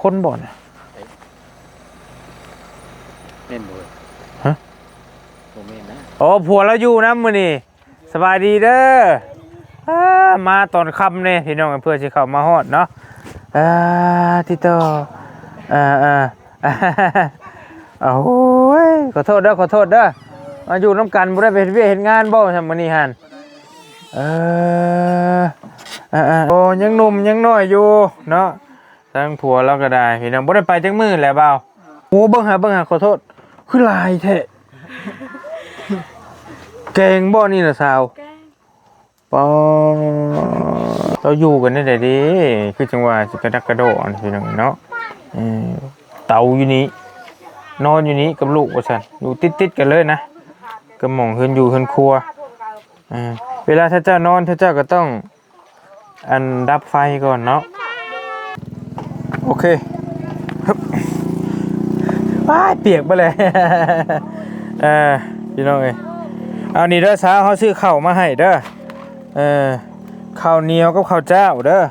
คนบ่น่ะแม่นบ่เว้ยฮะบ่แม่นนะโอ้ผัวเราอยู่นะมื้อนี้สบายดีเด้ออ่ามาตอนค่ำนี่พี่น้องเพื่อสิเข้ามาฮอดเนาะอ่าติโตอ่าอ่าอ่าเอาโอ้ยขอโทษเด้อขอโทษเด้อมาอยู่น้ำกันบ่ได้ไปเฮ็ดเวียกเฮ็ดงานบ่ซั่นมื้อนี้หั่นเอออ่าๆโอ้ยังหนุ่มยังน้อยอยู่เนาะ ทั้งผัวเราก็ได้พี่น้องบ่ได้ไปจักมื้อแหละเบาโอ้เบิ่งหาเบิ่งหาขอโทษ คือลายแท้แกงบ่นี่น่ะสาวปอเราอยู่กันได้ดีคือจังหวะสิกระดักกระโดดพี่น้องเนาะเออเตาอยู่นี้ นอนอยู่นี้กับลูกว่าซั่นอยู่ติดๆกันเลยนะก็หม่องเฮือนอยู่เฮือนครัวอ่าเวลาถ้าเจ้านอนถ้าเจ้าก็ต้อง อันดับไฟก่อนเนาะ โอเคว้ายเปียกไปเลยเออพี่น้องเอ้ยเอานี่เด้อสาวเขาซื้อข้าวมาให้เด้อเออข้าวเหนียวกับข้าวเจ้าเด้อ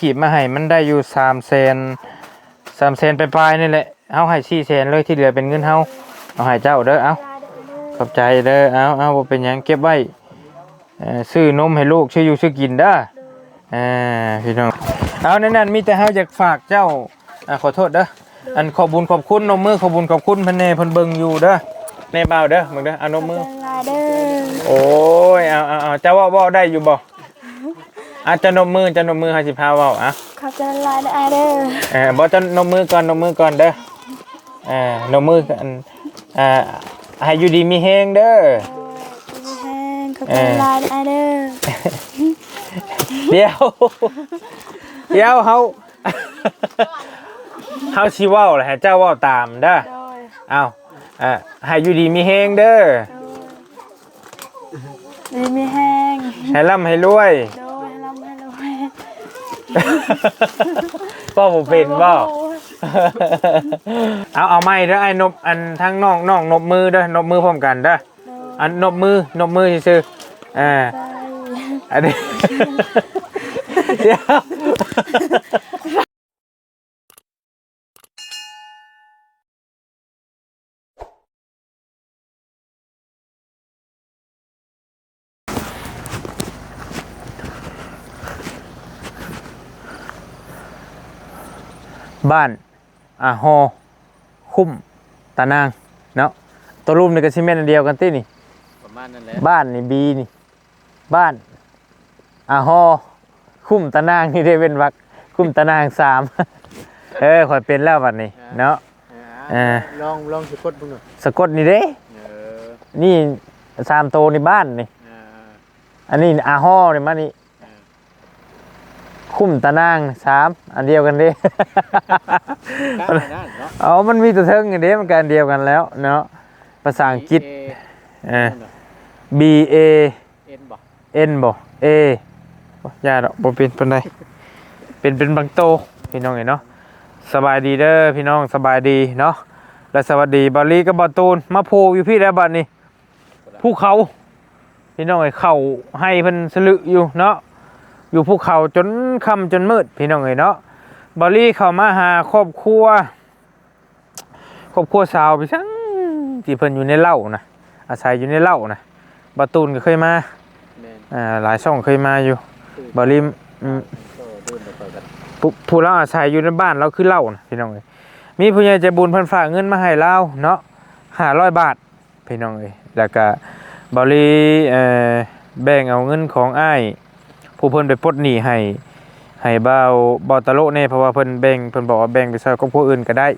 ขีดมาให้มันได้อยู่สามเซนสามเซนปลายนี่แหละเอาให้สี่เซนเลยที่เหลือเป็นเงินเฮาเอาให้เจ้าเด้อเอาขอบใจเด้อเอาเอาเป็นยังเก็บไว้ซื้อนมให้ลูกชื่ออยู่ชื่อกินเด้ออ่าพี่น้อง เอานั่นนั่นมีแต่เฮาอยากฝากเจ้าอ่าขอโทษเด้ออันขอบุญขอบคุณนมมือขอบุญขอบคุณเพิ่นแน่เพิ่นเบิ่งอยู่เด้อแน่เบาเด้อมึงเด้อเอานมมือ ลาเด้อโอ้ยเอาเอาเอาจะเว่าเว่าได้อยู่บ่อาจจะนมมือจะนมมือให้สิพาเว่าอะขอบใจลาเด้อเออบ่จะนมมือก่อนนมมือก่อนเด้อเออนมมือกันอ่าให้อยู่ดีมีแฮงเด้อแห้งขอบใจลาเด้อเดี๋ยว เดี๋ยวเฮาเฮาสิเว้าแหละให้เจ้าเว้าตามเด้อโดยเอาอ่าให้อยู่ดีมีแฮงเด้อดีมีแห้งให้ร่ำให้รวย โดยลำให้รวยพ่อบ่เป็นบ่เอาเอาไม่เด้อไอ้นบอันทั้งน้องน้องนบมือเด้อนบมือพร้อมกันเด้ออันนบมือนบมือซื่อๆอ่า ใจอันนี้ เดี๋ยวบ้านอ่าฮอคุ้มตานาง เนาะตัวรูปนี่ก็ซิเมนต์อันเดียวกันตินี่ ประมาณนั้นแหละบ้านนี่บีนี่ บ้านอาฮอ คุ้มตะนางนี่ได้เป็นวักคุ้มตะนางสามเออข่อยเป็นแล้วบัดนี้เนาะเออลองลองสะกดเบิ่งหน่อยสะกดนี่เด้เออนี่สามโตในบ้านนี่เอออันนี้อาฮอนี่มานี่คุ้มตะนางสามอันเดียวกันเด้ข้างหน้าเนาะเอามันมีตัวเทิงอย่างเด้มันกันเดียวกันแล้ว เนาะภาษาอังกฤษเอเออนั่นน่ะ B A เอ็นบ่ N บ่ A บ่ ยาดอกบ่เป็นปานใดเป็นเป็นบางโตพี่น้องเห็นเนาะสบายดีเด้อพี่น้องสบายดีเนาะและสวัสดีบอลลี่กับบอลตูนมาโพอยู่พี่แล้วบัดนี้ภูเขาพี่น้องไอ้เข้าให้เพิ่นสลึอยู่เนาะอยู่ภูเขาจนค่ำจนมืดพี่น้องเอ้ยเนาะบอลลี่เข้ามาหาครอบครัวครอบครัวสาวพี่ซังที่เพิ่นอยู่ในเล่านะอาศัยอยู่ในเล่านะบอลตูนก็เคยมาแม่นอ่าหลายช่องเคยมาอยู่ บริมอืมผู้ผู้เราอาศัยอยู่ในบ้านเราคือเล่านะพี่น้องเอ้ยมีผู้ใหญ่ใจบุญเพิ่นฝากเงินมาให้เราเนาะห้าร้อยบาทพี่น้องเอ้ยแล้วก็บริเอ่อแบ่งเอาเงินของอ้ายผู้เพิ่นไปปลดหนี้ให้ให้เบาเบาตะโลเน่เพราะว่าเพิ่นแบ่งเพิ่นบอกว่าแบ่งไปใช้กับผู้อื่นก็ได้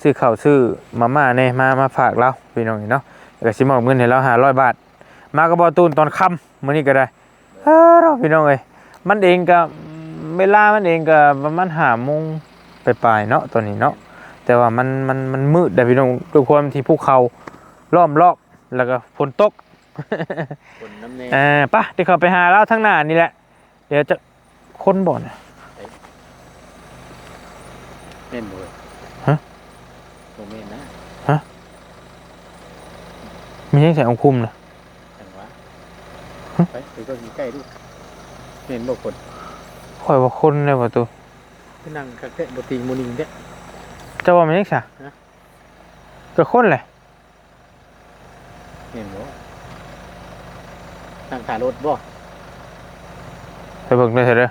ซื้อข้าวซื้อมาม่าเน่มามาฝากเราพี่น้องเอ้ยเนาะแล้วก็สิมอบเงินให้เราห้าร้อยบาท มากับบ่ตูนตอนค่ำมื้อนี้ก็ได้เออพี่น้องเอ้ย มันเองก็เวลามันเองก็ประมาณหาโมงไปปลายๆเนาะตัวนี้เนาะแต่ว่ามันมันมันมืดแต่พี่น้องด้วยความที่ภูเขาล้อมรอบแล้วก็ฝนตกคนน้ำแน่เออปะเดี๋ยวเขาไปหาเราทั้งหน้านี่แหละ เดี๋ยวจะคนบ่อนแม่นบ่เว้ยฮะบ่แม่นนะมียังใส่องคุมนะจังหวะไปไปก็อยู่ใกล้ดู แม่นบ่คนคอยว่าคนเลยว่าตัวคือนั่งคักแท้บ่ติงบ่นิ่งเด้เจะว่ามันยังซะฮะก็คนแหละเห็นบ่นั่งขารถบ่ไปเบิ่งด้วยเถอะเด้อ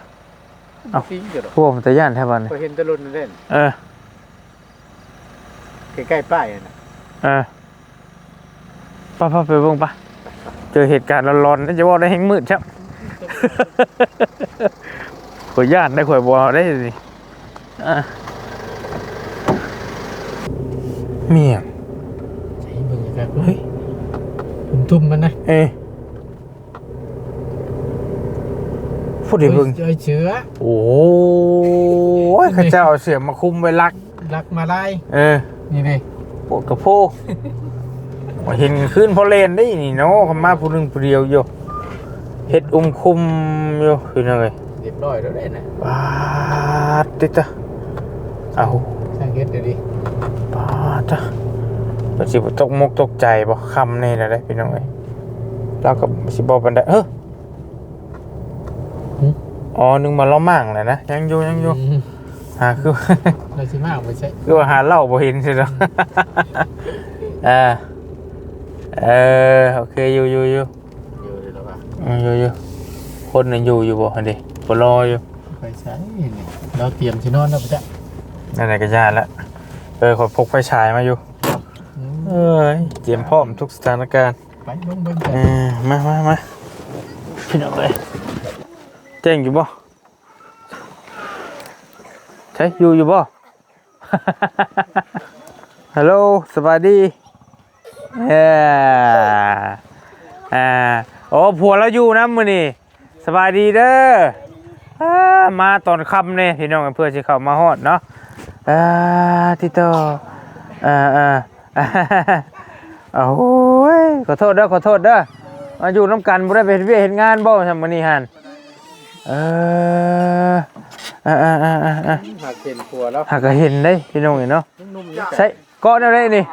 เอ้าฟิงเด้อดอกพวกมันจะย่านแท้บ้านนี่ก็เห็นแต่รถนั่นเล่นเออใกล้ๆป้ายน่ะเออไป้าป้าไปเบิ่งปะเจอเหตุการณ์ร้อนๆน่าจะว่าได้แห้งมืดครับ ข่อยย่านได้ข่อยบ่ได้สิอะเมียงใช่เบิ่งครับเฮ้ยผมทุ่มมันนะเอ้ยพูดดิเบิ่งเจอเชื้อโอ้ยข้าเจ้าเอาเสียมาคุมไว้ลักรักมาไล่เออ นี่ดิปวดกระโพกว่าเห็นขึ้นพอเลนได้นี่เนาะคำมาผู้หนึงผู้เดียวอยู่ เฮ็ดอุ้มคุมอยู่คือยังไงเรียบร้อยแล้วเด้นะปาดติดตะเอาสร้างเฮ็ดเดี๋ยวดิปาดตะก็สิบ่ตกมกตกใจบ่คำนี่แหละได้พี่น้องเอ้ยเราก็สิบ่ปานใดเฮ้ออ๋อนึงมาล้อมั่งแหละนะยังอยู่ยังอยู่อืมหาคือเราสิมาเอาไปใช้คือว่าหาเหล้าบ่เห็นสิเนาะเออเออโอเคอยู่อยู่อยู่อยู่ เดี๋ยวเราว่าอืมอยู่อยู่คนน่ะอยู่อยู่บ่หั่นดิบ่รออยู่ไปใช้นี่เราเตรียมสินอนแล้วปะจ๊ะนั่นแหละก็ยานละเออขอพกไฟฉายมาอยู่ อืมเอ้ยเตรียมพร้อมทุกสถานการณ์ไปลงเบิ่งเอกันอมามามาพี่น้องเอ้ยแจ้งอยู่บ่ใช่อยู่อยู่บ่ ฮัลโหลสวัสดีเอ่ออ่า โอ้ผัวเราอยู่นะมื้อนี้สบายดีเด้ออ่ามาตอนค่ำเนี่ยพี่น้องเพื่อสิเข้ามาฮอดเนาะอ่าติโตอ่าอ่าเอาโอ้ยขอโทษเด้อขอโทษเด้อมาอยู่น้ำกันบ่ได้ไปเฮ็ดเวียกเฮ็ดงานบ่ทำมื้อนี้หั่นเอออ่าอ่าอ่าอ่าอ่าหากเห็นครัวแล้วหากก็เห็นได้พี่น้องเห็นเนาะนุ่มๆนี่ใช่เกาะได้ได้นี่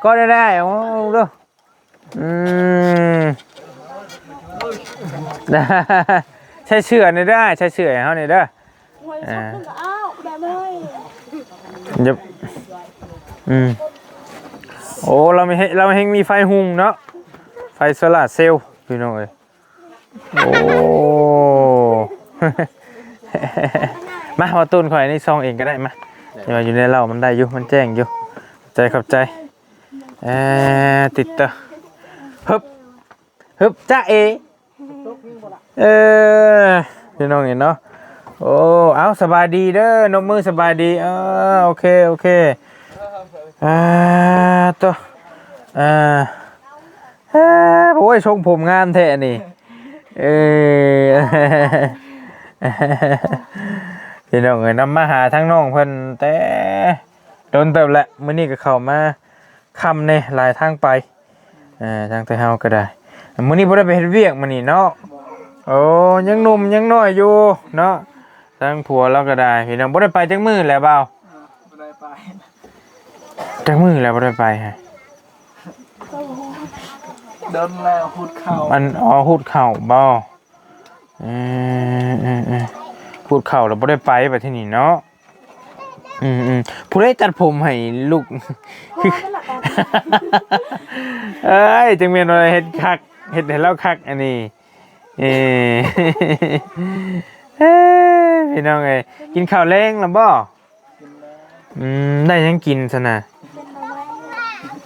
เกาะได้ได้โอ้ดูอืมได้ ใช้เชือนี่ได้ใช้เชือกให้เฮานี่เด้อหวยสับขึ้นก็อ้าวแบบเลยเดี๋ยวอืมโอ้เราไม่ให้เราเฮงมีไฟหุงเนาะไฟโซลาร์เซลล์พี่น้องเอ้ยโอ้มามาตุนข่อยในซองเองก็ได้มาอย่ามาอยู่ในเรามันได้อยู่มันแจ้งอยู่ใจขับใจเออติดต่อฮึบฮึบจ้าเอ เออพี่น้องเห็นเนาะโอ้เอาสบายดีเด้อนมมือสบายดีเออโอเคโอเคอ่าตัวอ่าเอ้โอ้ยทรงผมงามแท้นี่เออพี่น้องเอ้ยนำมาหาทั้งน้องเพิ่นแต่โดนเติบแหละมื้อนี้ก็เข้ามาค่ำแน่หลายทางไปอ่าทางแต่เฮาก็ได้มื้อนี้บ่ได้ไปเฮ็ดเวียกมื้อนี้เนาะ โอ้ยังหนุ่มยังน้อยอยู่เนาะทางผัวเราก็ได้พี่น้องบ่ได้ไปจักมื้อแล้วเปล่าบ่ได้ไปจักมื้อแล้วบ่ได้ไปฮะเดินแล้วหุดเข่ามันอ๋อหูดเข่าบ่เออเออเออพูดเข่าแล้วบ่ได้ไปไปที่นี่เนาะอืมอืมผู้ได้ตัดผมให้ลูกพอเป็นหลักการเอ้ยจังเมียนอะไรเฮ็ดคักเฮ็ดให้เราคักอันนี้ เออพี่น้องเอ้ยกินข้าวแรงแล้วบ่อืมได้ยังกินซะนะ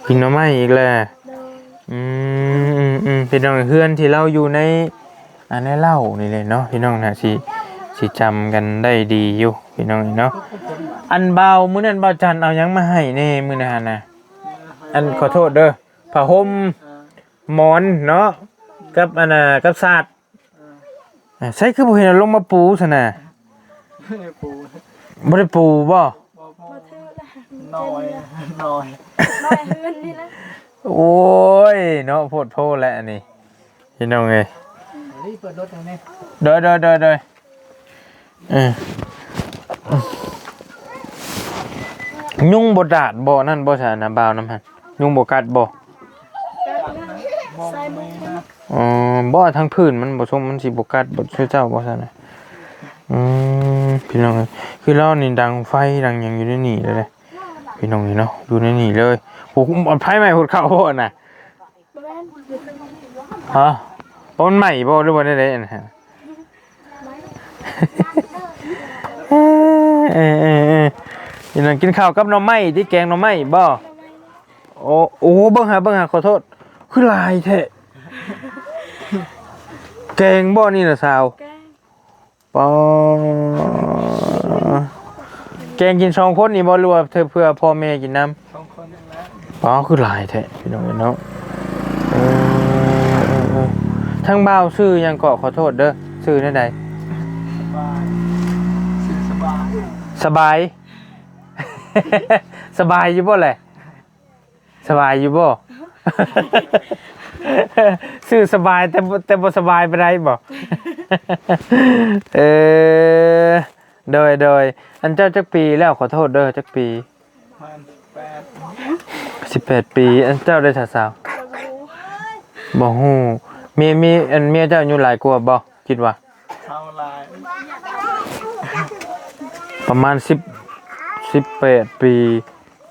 กินหน่อไม้อีกแล้วอืมอืมพี่น้องเพื่อนที่เราอยู่ในอันในเล่านี่เลยเนาะพี่น้องนะสิสิจำกันได้ดีอยู่พี่น้องเนาะอันเบามื้อนั้นเบาจันเอายังมาให้แน่มื้อนั้นน่ะอันขอโทษเด้อผ้าห่มหมอนเนาะกับอันน่ะกับสาด ใช่คือบ่เห็นเอาลงมาปูซะน่ะปูบ่ได้ปูบ่มาเธอละน้อยน้อยน้อยเฮือนนี่นะโอ้ยเนาะโพดโพดแล้วอันนี้พี่น้องเอ้ยนี่เปิดรถแล้วนี่เด้อเด้อเด้อเด้อเออยุงบดาดบ่นั่นบ่ใช่นะบ่าวน้ำหันยุงบ่กัดบ่ ใส่บุกอ๋อบ่ทางพื้นมันบ่ชมมันสิบ่กัดบ่ช่วยเจ้าบ่ซั่นน่ะอืมพี่น้องเอ้ยคือเรานี่ดังไฟดังหยังอยู่ในนี่เลยพี่น้องนี่เนาะอยู่ในนี่เลยโอ้โหมันไฟไหม้หดเข้าโพดน่ะแม่นฮะเพราะมันใหม่บ่หรือว่ได้ได้นะฮะเออเออเออเออนี่นั่นกินข้าวกับหน่อไม้ที่แกงหน่อไม้บ่โอ้โอ้เบิ่งหาเบิ่งหาขอโทษ คือลายแท้แกงบ่นี่น่ะสาวแกงปอแกงกินสองคนนี่บ่หรู้ว่าเธอเพื่อพ่อแม่กินน้ำสองคนนั่นแหละอ๋อคือหลายแท้พี่น้องเนาะเออเออเออทั้งบ่าวซื้อหยังเกาะขอโทษเด้อซื้อได้ใดสบายสื่อสบาย สบาย สบายอยู่บ่แหละสบายอยู่บ่ ซื้อสบายแต่บ่แต่บ่สบายไปได้บ่เออโดยโดยอันเจ้าจักปีแล้วขอโทษเด้อจักปีมันแปด18ปีอันเจ้าได้สาวๆกระบูบ่ฮู้มีมีอันเมียเจ้าอายุหลายกว่าบ่คิดว่าเท่าลายประมาณ10 18ปี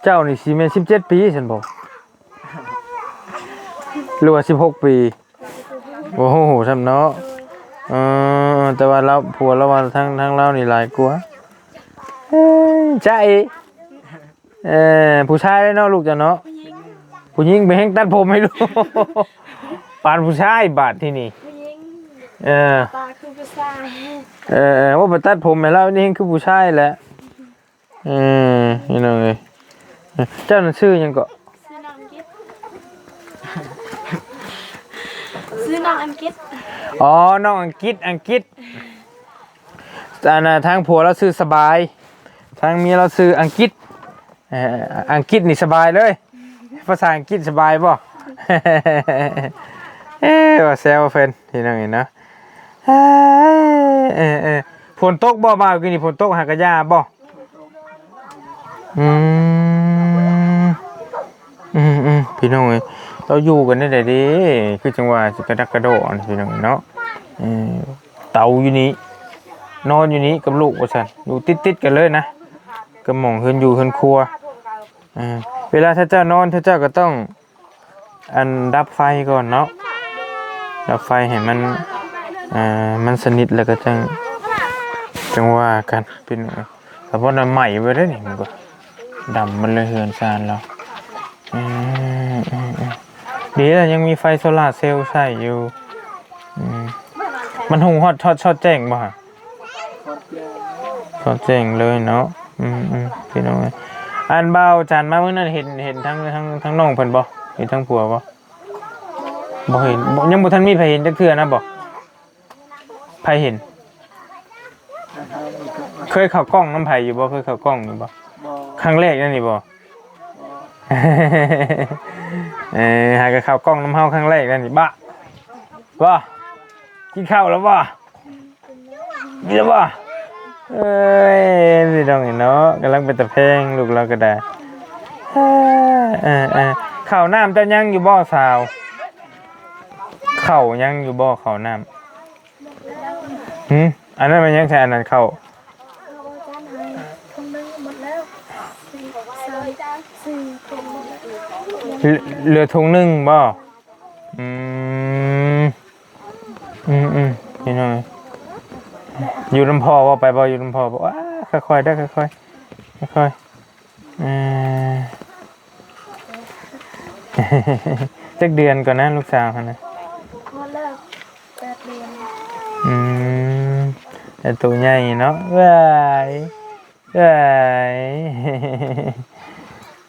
เจ้านี่สิแม่น17ปีฉันบ่ หรือว่า16ปีโอ้โหซ้ำเนาะเออแต่ว่าเราผัวเราว่าทั้งทั้งเรานี่หลายกว่าเอ้ยจ้าเออผู้ชายเด้อเนาะลูกจ้ะเนาะผู้หญิงไปแฮงตัดผมให้ลูกปานผู้ชายบาดที่นี่เออตาคือผู้ชายเออว่าไปตัดผมให้เรานี่คือผู้ชายแหละเออนี่น้องเอ้ยเจ้านั่นชื่อยังก็ซื้อน้องอังกฤษ ซื้อน้องอังกฤษอ๋อ น้องอังกฤษ อังกฤษอันน่ะทางผัวเราซื้อสบาย ทางเมียเราซื้ออังกฤษเอ่ออังกฤษนี่สบายเลย ภาษาอังกฤษสบายบ่ เอ้ยว่าแซวเฟนที่น้องเห็นเนาะเอ้ยเออเออฝนตกบ่มากินนี่ฝนตกหากระยาบ่อืมอืมอืม พี่น้องเอ้ยเราอยู่กันได้แต่ดีคือจังหวะสิกระดักกระโดดพี่น้องเนาะเออเตาอยู่นี้นอนอยู่นี้กับลูกว่าซั่นอยู่ติดๆกันเลยนะก็หม่องเฮือนอยู่เฮือนครัวเวลาถ้าเจ้านอนถ้าเจ้าก็ต้อง อันดับไฟก่อนเนาะดับไฟให้มันอ่ามันสนิทแล้วก็จังจังว่ากันเป็นแต่พอน้ำใหม่ไปได้นี่มันก็ดำมันเลยเหือนซานเราอืม ดีแล้วยังมีไฟโซลาร์เซลล์ใช้อยู่อืมมันหงฮอดทอดชอดแจ้งบ่ฮะคอดแย่ชอดแจ้งเลยเนาะ อืมอืมพี่น้องเอ้ยอันเบาจานมาเมื่อนั้นเห็นเห็นทั้งทั้งทั้งน้องเพิ่นบ่เห็นทั้งผัวบ่บ่เห็นบ่ยังบ่ทันมีไผเห็นจักเทื่อนะบ่ไผเห็นนะครับมีก็มาเคยเข้ากล้องน้ำไผอยู่บ่เคยเข้ากล้องอยู่บ่บอครั้งแรกนั่นนี่บ่ เออหากะเข้ากล้องน้ำเฮาครั้งแรกนั่นนี่บะบ่กินข้าวแล้วบ่กินแล้วบ่เอ้ยสิน้องเนาะกำลังเป็นตะแพงลูกเราก็ได้เออเออข้าวน้ำเจ้ายังอยู่บ่อสาว เข้ายังอยู่บ่อเข้าน้ำหืมอันนั้นมันยังใช่อันนั้นเข้า เอาจานให้คงนึงหมดแล้วสี่สามสี่คงหมดแล้ว เหลือเหลือถุงหนึ่งบ่อืมอืมอืมนี่หน่อยอยู่ลำพอว่าไปบ่อยู่ลำพอบ่ว้าค่อยๆได้อค่อยๆค่อยๆอ่าจักเดือนก่อนนะลูกสาวเขานะหมดแล้วแปดเดือนอืมแต่ตัวใหญ่เนาะว้ายว้าย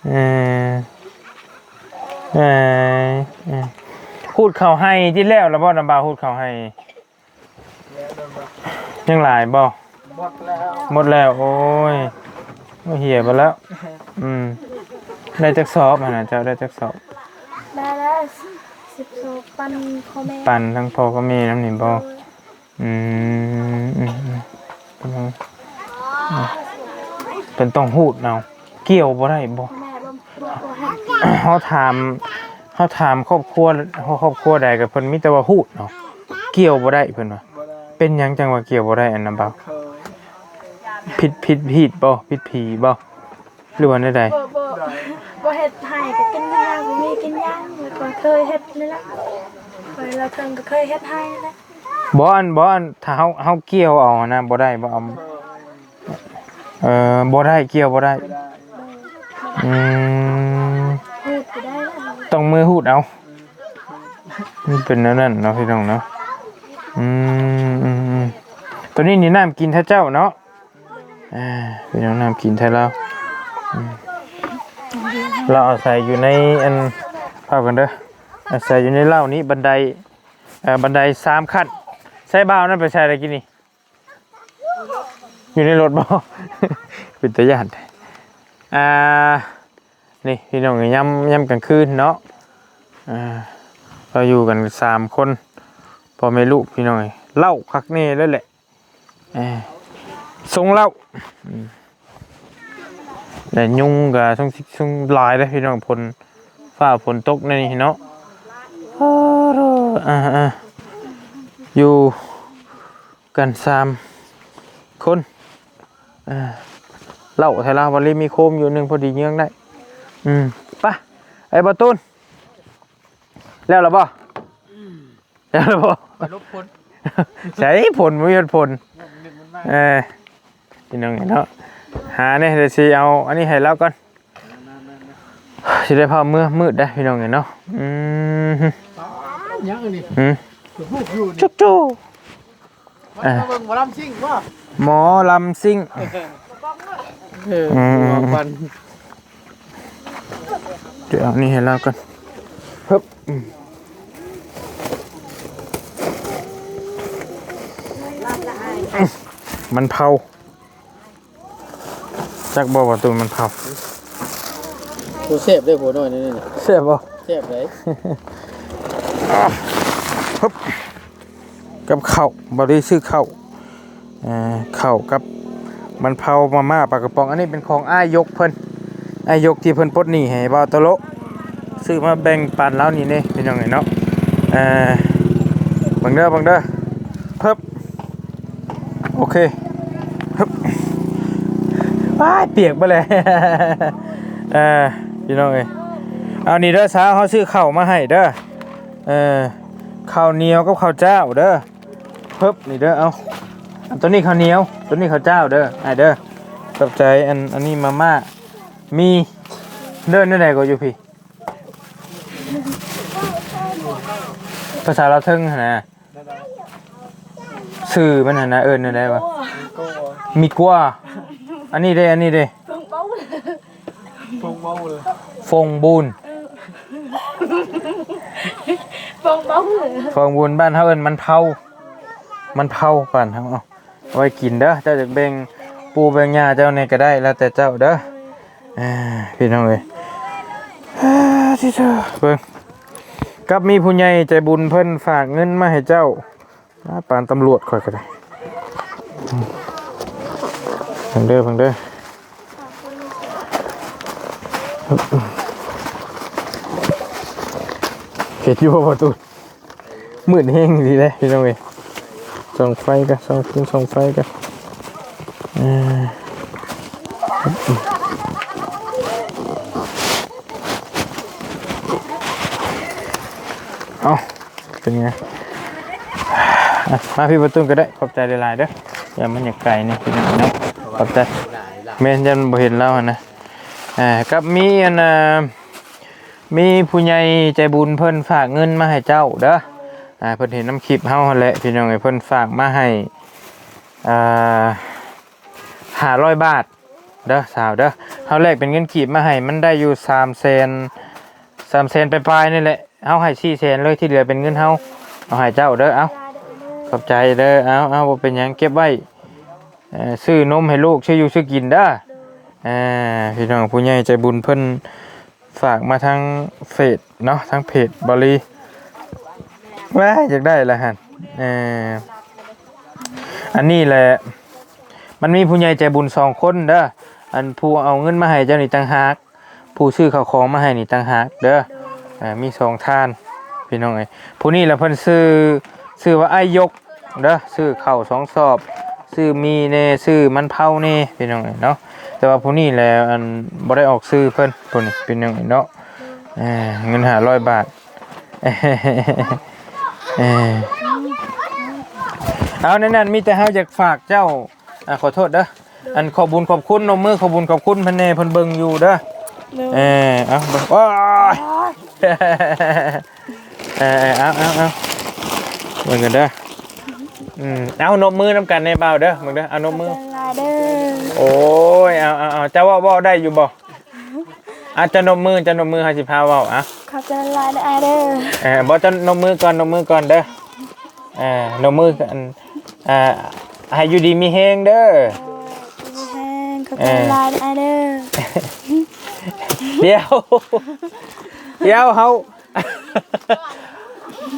เออ เอ้ยเอ้ยพูดเขาให้ที่แล้วแล้วบ่นำบาพูดเขาให้แล้วโดนบอกยังหลายบ่หมดแล้วหมดแล้ว โอ้ยโอ้ยเหี่ยไปแล้ว อืมได้จักสอบหั่นน่ะเจ้าได้จักสอบได้แล้วสิบโซปันพ่อแม่ปันทั้งพ่อก็มีน้ำนี่บ่อืมอืมอืมเป็นไงอืมเป็นต้องหูดเอาเกี่ยวบ่ได้บ่พ่อแม่บ่บ่ให้ เขาถามเขาถามครอบครัวครอบครัวใดกับเพิ่นมีแต่ว่าหูดเนาะเกี่ยวบ่ได้เพิ่นว่าบ่ได้เป็นหยังจังว่าเกี่ยวบ่ได้อันนั้นบ่าเคยผิดผิดผิดบ่ผิดผีบ่หรือว่าใดบ่บ่บ่เฮ็ดให้ก็กินยางบ่มีกินยางแล้วก็เคยเฮ็ดนี่แหละเคยเราเทิงก็เคยเฮ็ดให้นั่นแหละๆบ่อันบ่อันถ้าเฮาเฮาเกี่ยวเอานะบ่ได้บ่เอาเอ่อบ่ได้เกี่ยวบ่ได้ไม่ได้อืมพูดก็ได้แล้ว ต้องมือหูดเอามันเป็นแนวนั้นเนาะพี่น้องเนาะอืมอือตัวนี้นี่น้ำกินแท้เจ้าเนาะอ่าพี่น้องน้ำกินแท้เราเราเอาใส่อยู่ในอันเผากันเด้ออาใส่อยู่ในเหล้านี้บันไดบันไดสามขั้นใส่บ่าวนั่นไปใส่อะไรกินนี่อยู่ในรถบ่เป็นตัวอย่างอ่า นี่พี่น้องย่ำย่ำกลางคืนเนาะเราอยู่กันสามคนพอแม่ลูกพี่น้องเล่าคักนี่แล้วแหละทรงเล่าแต่ยุงกับทรงทรงลายเลยพี่น้องฝนฟ้าฝนตกในนี่เนาะอยู่กันสามคนเล่าไทยลาววันนี้มีโคมอยู่หนึ่งพอดีเงี้ยงได้ อืมไปไอ้บอตูนแล้วหรอบ่แล้วหรอบ่ไปลบพ้นใช่ผลไม่ยอดผลหนึ่งมันมากเออพี่น้องเนาะหาเนี่ยเดี๋ยวสิเอาอันนี้ให้แล้วก่อนสิได้พาเมื่อมืดได้พี่น้องเนาะอืมยังอันนี้อืมพูดอยู่นี่จุ๊กจุ๊กมาเบิ่งหมอลำซิ่งว่าหมอลำซิ่งเอออืมวัน เดี๋ยวเอานี่ให้แล้วก่อนฮึบอืมมันเผาจักบอกว่าตัวมันเผาตัวเสพได้หัวหน่อยนี่นี่เสียบ่เสพเลยกับข้าวบริซื้อข้าวเอ่อข้าวกับมันเผามาม่าปลากระป๋องอันนี้เป็นของอ้ายยกเพิ่น อ้ายกที่เพิ่นปลดหนี้ให้บ่าวตะโลซื้อมาแบ่งปันแล้วนี่นี่เป็นยังไงเนาะเออบังเด้อบังเด้อเพิ่บโอเคเพิ่บว้ายเปียกไปเลยเออพี่น้องเอ้ยเอานี่เด้อสาวเขาซื้อข้าวมาให้เด้อเออข้าวเหนียวกับข้าวเจ้าเด้อเพิ่บนี่เด้อเอาอันตัวนี้ข้าวเหนียวตัวนี้ข้าวเจ้าเด้อไอเด้อขอบใจอันอันนี้มาม่า มีเดินได้ไหนก็อยู่พี่ ภาษาเราวเทิงหั่นนะสื่อมันหั่นนะเอิญได้วะก็มีกว่า อันนี้เด้อันนี้เด้เพิ่งเบ้าเลยพงเมาเลยฟงบูนเพิ่งเบ้าเลยฟงบูนบ้านเฮาเอิญมันเผามันเผาป่านเฮาเอาเอาไว้กินเด้อเจ้าจะแบ่งปูแบ่งหญ้าเจ้าเนี่ยก็ได้แล้วแต่เจ้าเด้ออ่า พี่น้องเอ้ยที่เจ้าเบิ่งกับมีผู้ใหญ่ใจบุญเพิ่นฝากเงินมาให้เจ้ามาปานตำรวจคอยก็ได้อืมเพิ่งเด้อเพิ่งเด้อเฮ็ดอยู่บ่ประตูมืดแห้งดีเลยพี่น้องเอ้ยส่องไฟกันส่องขึ้นส่องไฟกันอ่า เอาเป็นไงมาพี่ประตูก็ได้ขอบใจหลายๆเด้ออย่ามันอยากไกลนี่พี่น้องเนาะขอบใจเมนยันบ่เห็นแล้วนะอ่ากับมีอันมีผู้ใหญ่ใจบุญเพิ่นฝากเงินมาให้เจ้าเด้ออ่าเพิ่นเห็นน้ำคลิปเฮาแหละพี่น้องไอ้เพิ่นฝากมาให้อ่า500บาทเด้อสาวเด้อเฮาแลกเป็นเงินกีบมาให้มันได้อยู่3แสน3แสนปลายๆนี่แหละ เอาให้สี่แสนเลยที่เหลือเป็นเงินเฮาเอาให้เจ้าเด้อเอาขอบใจเด้อเอาเอาบ่เป็นหยังเก็บไว้ซื้อนมให้ลูกชื่ออยู่ชื่อกินเด้อเอ่อพี่น้องผู้ใหญ่ใจบุญเพิ่นฝากมาทางเฟซเนาะทางเพจบริว้าอยากได้ละหันเอออันนี้แหละ มันมีผู้ใหญ่ใจบุญสองคนเด้ออันผู้เอาเงินมาให้เจ้านี่ต่างหาก ผู้ซื้อข้าวของมาให้นี่ต่างหากเด้อ อ่ามีสองท่านพี่น้องไอ้ยผู้นี้ละเพิ่นซื้อซื้อว่าไอ้ายยกเด้อซื้อข้าวสองสอบซื้อมีแน่ซื้อมันเผาแน่พี่น้องเอ้ยเนาะแต่ว่าผู้นี้แหละอันบ่ได้ออกซื้อเพิ่นผู้นี้เป็นหยังไงเนาะเอ้อเงิน500บาทเอ้เอ้เอานั่นนั่นมีแต่เฮาอยากฝากเจ้าอ่าขอโทษเด้ออันขอบุญขอบคุณนมมือขอบุญขอบคุณเพิ่นแน่เพิ่นเบิ่งอยู่เด้อเด้อเออเอาเบิ่งโอ้ย เออเอาเอาเอาเบิ่งกันเด้ออืมเอานมมือนำกันในเบาเด้อมึงเด้อเอานมมือ ลาเด้อโอ้ยเอาเอาเอาจะเว่าเว่าได้อยู่บ่อาจะนมมือจะนมมือให้สิพาเว้าอะขอบใจลาเด้อเด้อเออบ่จะนมมือก่อนนมมือก่อนเด้อเออนมมือกันอ่าให้อยู่ดีมีแฮงเด้อมีแห้งขอบใจลาเด้อเด้อ เดี๋ยว เดี๋ยวเฮา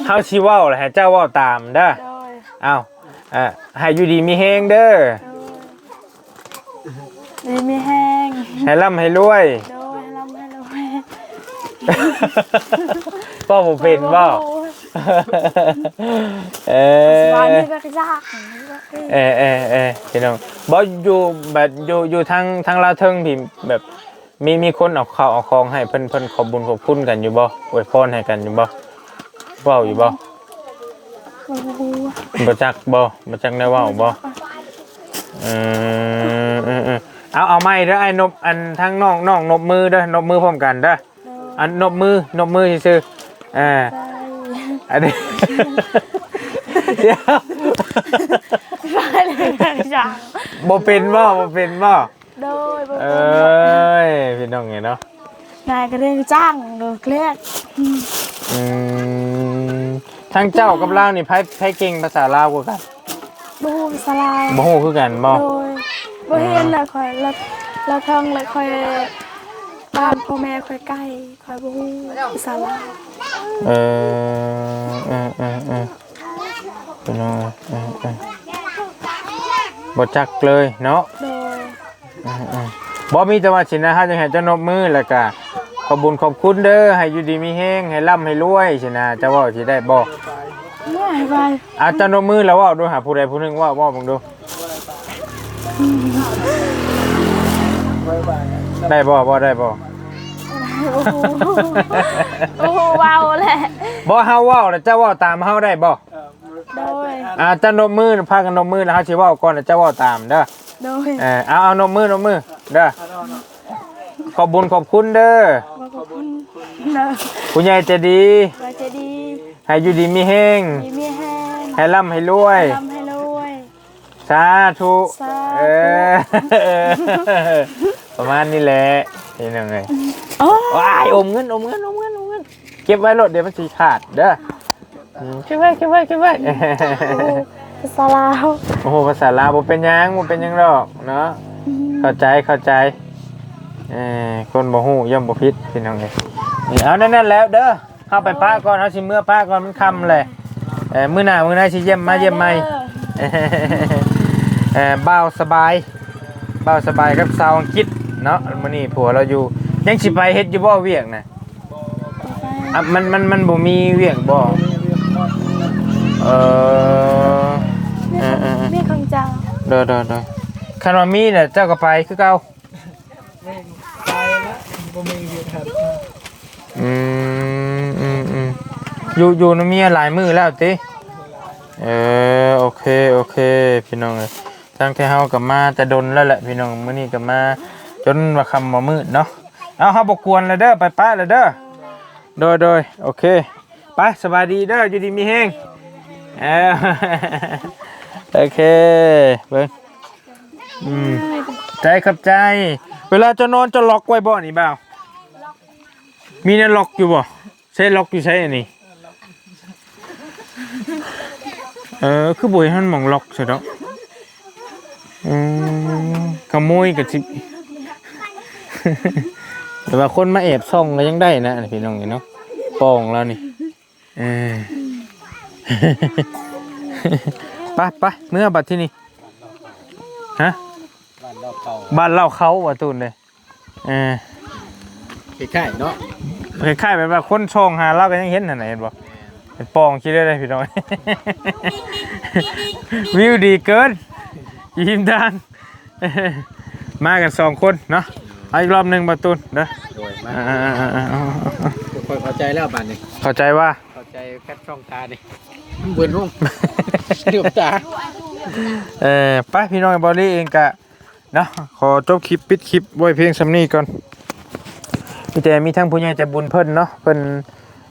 เฮาสิเว้าแหละให้เจ้าเว้าตามเด้อโดยอ้าวอ่าให้อยู่ดีมีแฮงเด้อดีมีแห้งให้ร่ำให้รวย โดยลำให้รวยพ่อผมเป็นบ่เอสบายอนี่ก็ยากเออเออเออพี่น้องบ่อยู่แบบอยู่อยู่ทางทางลาวเทิงพี่แบบ มีมีคนเอาข้าวเอาของให้เพิ่นเพิ่นขอบบุญขอบคุณกันอยู่บ่อวยพรให้กันอยู่บ่เว้าอยู่บ่โอ้โหบ่จักบ่บ่จักได้เว้าบ่เออเออเออเอาเอาไม้เด้อไอ้นบอันทั้งน้องน้องนบมือเด้อนบมือพร้อมกันเด้อโดยอันนบมือนบมือซื่อๆอ่าใจอันนี้เดี๋ยวไปเลยก็ยากบ่เป็นบ่บ่เป็นบ่ โดยบ่เอเป็น้ยพี่น้องไงเนาะนายก็เรื่องจ้างโดยเครียดอืมทั้งเจ้ากับลาวนี่ไผไผเก่งภาษาลาวกว่ากันบูสลายบ่ฮู้คือกันบ่โดยบ่เห็นเลยคอยเราเราท่องเลยคอยบ้านพ่อแม่คอยใกล้คอยบ่ฮู้ภาษาลาวเออเออเออเออพี่น้องเออเออบ่จักเลยเนาะโดยเออเออ บ่มีแต่ว่าสินะฮะจังให้เจ้านบมือแล้วก็ขอบคุญขอบคุณเด้อให้อยู่ดีมีแฮงให้ร่ำให้รวยสินะจะเว้าสิได้บ่เมื่อยไปอาจจะนบมือแล้วเว่าดูหาผู้ใดผู้หนึงเว่าเว่าเบังดูได้บ่บ่ได้บ่โอ้โหโอ้โหเบาแหละบ่เฮาเว้าแล้วเจ้าเว้าตามเฮาได้บ่ โดยอาจจะนบมือพากันนบมือแล้วเฮาสิเว้าก่อนแล้วเจ้าเว้าตามเด้อโดยเออเอาเอานบมือนบมือเด้อขอบบุญขอบคุณเด้อขอบคุณเนอะผู้ใหญ่ใจดี ว่าจะดีให้อยู่ดีมีแฮงมีมีแห้งให้ร่ำให้รวย ทำให้รวย สาธุสาธุ เออประมาณนี้แหละนี่นึงเอ้ยโอ้ว้ายอมเงินอมเงินอมเงินอมเงินเก็บไว้รถเดี๋ยวมันสีขาดเด้อ อืมเก็บไว้เก็บไว้เก็บไว้ภาษาลาวโอ้โหภาษาลาวบ่เป็นหยังบ่เป็นหยังดอกเนาะเข้าใจเข้าใจเออคนบ่ฮู้ย่อมบ่ผิดพี่น้องเอ้ยนี่เอานั่นนั่นแล้วเด้อเข้าไปป้าก่อนเฮาสิเมื่อป้าก่อนมันค่ำเลยเออมื้อหน้ามื้อหน้าสิเยี่ยมมาเยี่ยมใหม่ เออเออเบาสบายเบาสบายกับสาวอังกฤษเนาะมื้อนี้ผัวเราอยู่ยังสิไปเฮ็ดอยู่บ่เวียกน่ะอะมันมันมันบ่มีเวียงบ่ เออเออเออเออมีของเจ้าเด้อเด้อเด้อคันว่ามีน่ะเจ้าก็ไปคือเก่าไม่ตายแล้วบ่มีเวียนหันอืมอืมอืมอยู่อยู่นำเมียหลายมือแล้วติเออโอเคโอเค พี่น้องเอ้ยทางที่เฮาก็มาแต่ดนแล้วแหละพี่น้องมื้อนี้ก็มาจนว่าคำบ่มืดเนาะเอาเฮาบ่กวนแล้วเด้อไปป้าแล้วเด้อโดยโดยโอเคไปสบายดีเด้ออยู่ดีมีแฮง เออโอเคเบิ่งอืมใจขับใจ เวลาจะนอนจะล็อกไว้บ่นี่บ่าวมีเนี่ยล็อกอยู่บ่ใช้ล็อกอยู่ใช้อันนี้เออคือบ่ให้มันหมองล็อกใช่ดอกอืมขโมยกับสิแต่ว่าคนมาแอบซ่องก็ยังได้นะพี่น้องนี่เนาะปองแล้วนี่เออ ไปไปเมื่อบัดที่นี่ฮะบ้านรอบเก่าบ้านเล่าเขาว่าตูนเลยเออใกล้ๆเนาะคล้ายๆแบบว่าคนช่องหาเล่าก็ยังเห็นน่ะไหนเห็นบ่เป็นปองคิดได้เลยพี่น้องวิวดีเกินยิ้มดังมากันสองคนเนาะเอาอีกรอบหนึ่งประตูนเด้อโดยมาอ่าๆๆทุกคนเข้าใจแล้วบาดนี้ๆเข้าใจว่าเข้าใจแค่ช่องตานี่ เบิ่นรุ่งเดือบตาเออไปพี่น้องบอลลี่เองกะเนาะขอจบคลิปปิดคลิปไว้เพียงสำนี้ก่อนมีแต่มีทั้งผู้ใหญ่ใจบุญเพิ่นเนาะเพิ่น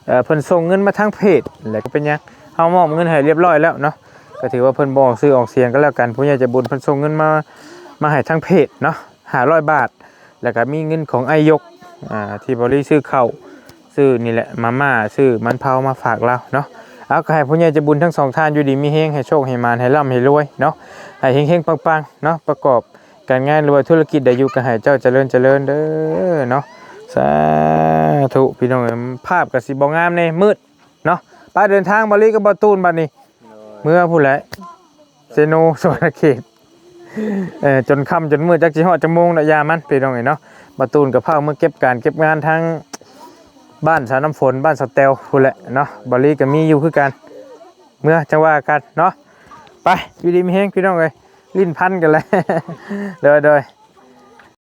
เอ่อเพิ่นส่งเงินมาทางเพจแล้วก็เป็นยังเฮามอบเงินให้เรียบร้อยแล้วเนาะก็ถือว่าเพิ่นบออกซื้อออกเสียงก็แล้วกันผู้ใหญ่ใจบุญเพิ่นส่งเงินมามาให้ทางเพจเนาะ500บาท แล้วก็มีเงินของไอยกอ่าที่บริซื้อข้าวซื้อนี่แหละมาม่าซื้อมันเผามาฝากเราเนาะ เอาก็ให้ผู้ใหญ่ใจะบุญทั้งสองท่านอยู่ดีมีเฮงให้โชคให้มานให้ร่ำให้รวยเนาะให้เฮงเฮงๆปังๆเนาะประกอบการงานรวยธุรกิจได้อยู่กับให้เจ้าเจริญเจริญเด้อเนาะสาธุพี่น้องเอ้ยภาพกับสีบองามในมืดเนาะไปเดินทางบริกับบอตูนบัดนี้ เมื่อผู้นแหละเซโนสวรรณเขตเออจนค่ำจนมืดจักสิฮอดจังโมงละยามันพี่น้องเอ้ยเนาะมาตูนกับพาเมื่อเก็บการเก็บงานทั้ง บ้านสาน้ำฝนบ้านสเตลพู้นแหละเนาะบริก็มีอยู่คือกัน เมื่อจังว่ากันเนาะไปอยู่ดีมีเฮงพี่น้องเลยลิ้นพันกันเลยเด้อเด้อ